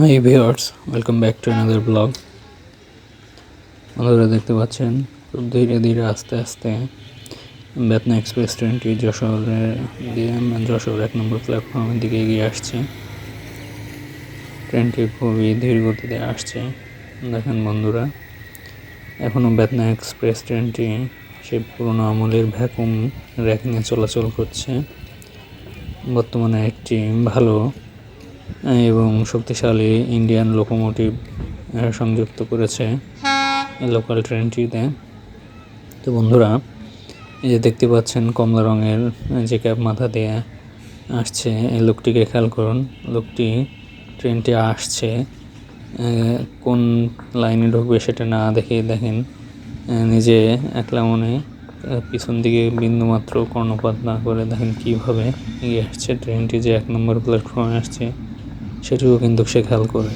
Hi viewers welcome back to another blog বন্ধুরা, দেখতে পাচ্ছেন? খুব ধীরে ধীরে আস্তে আস্তে বেতনা এক্সপ্রেস ট্রেনটি যশোরের দিয়ে যশোর এক নম্বর প্ল্যাটফর্মের দিকে এগিয়ে আসছে। ট্রেনটি খুবই ধীর গতিতে আসছে। দেখেন বন্ধুরা এখনও বেতনা এক্সপ্রেস ট্রেনটি সেই পুরনো আমলের ভ্যাকুম র্যাক নিয়ে চলাচল করছে। বর্তমানে একটি ভালো এবং শক্তিশালী ইন্ডিয়ান লোকোমোটিভ সংযুক্ত করেছে লোকাল ট্রেনটিতে তো বন্ধুরা, এই যে দেখতে পাচ্ছেন কমলা রঙের যে ক্যাব মাথা দিয়ে আসছে, এই লোকটিকে খেয়াল করুন, লোকটি ট্রেনটি আসছে কোন লাইনে ঢুকবে সেটা না দেখে দেখেন। নিজে একলা মনে পিছন দিকে বিন্দুমাত্র কর্ণপাত না করে দেখেন কীভাবে এগিয়ে আসছে। ট্রেনটি যে এক নম্বর প্ল্যাটফর্মে আসছে সেটিও কিন্তু সে খেয়াল করে।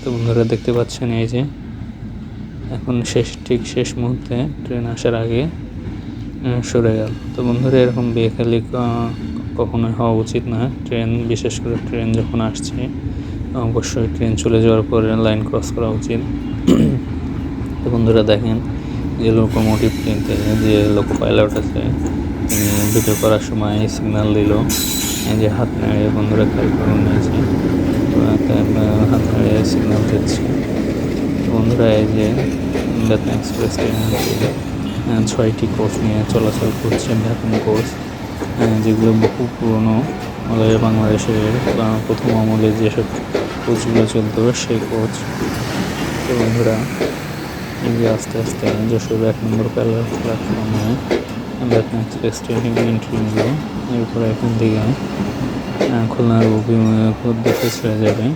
তো বন্ধুরা দেখতে পাচ্ছেন এই যে, এখন শেষ, ঠিক শেষ মুহূর্তে ট্রেন আসার আগে সরে গেল। তো বন্ধুরা এরকম বেখালি কখনোই হওয়া উচিত না। ট্রেন, বিশেষ করে ট্রেন যখন আসছে, অবশ্যই ট্রেন চলে যাওয়ার পরে লাইন ক্রস করা উচিত। তো বন্ধুরা দেখেন, যে লোকোমোটিভ কিনতে যে লোক পাইলট আছে তিনি ভিডিও করার সময় সিগন্যাল দিল। যে হাত নাড়িয়ে বন্ধুরা খেয়াল এই যে ওনাকে, হাত নাড়িয়ে সিগন্যাল দিচ্ছে। বন্ধুরা এই যে বেতনা এক্সপ্রেস ছয়টি কোচ নিয়ে চলাচল করছে বেতন আহ, যেগুলো বহু পুরনো। আমাদের বাংলাদেশের প্রথম আমলে যেসব কোচগুলো চলতো সেই কোচ তো বন্ধুরা এই যে আস্তে আস্তে যশোর এক নম্বর প্ল্যাটফর্মে এক্সপ্রেস ট্রেনে এন্ট্রি নিল। এরপরে এখান থেকে খুলনার উদ্দেশ্যে ছেড়ে যাবে।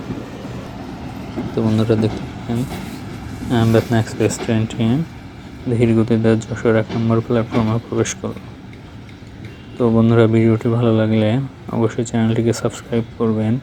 তো বন্ধুরা দেখতে আহ, বেতনা এক্সপ্রেস ট্রেনটি ধীর গতিতে যশোর এক নম্বর প্ল্যাটফর্মে প্রবেশ করল। তো বন্ধুরা ভিডিওটি ভালো লাগলে অবশ্যই চ্যানেলটিকে সাবস্ক্রাইব করবেন।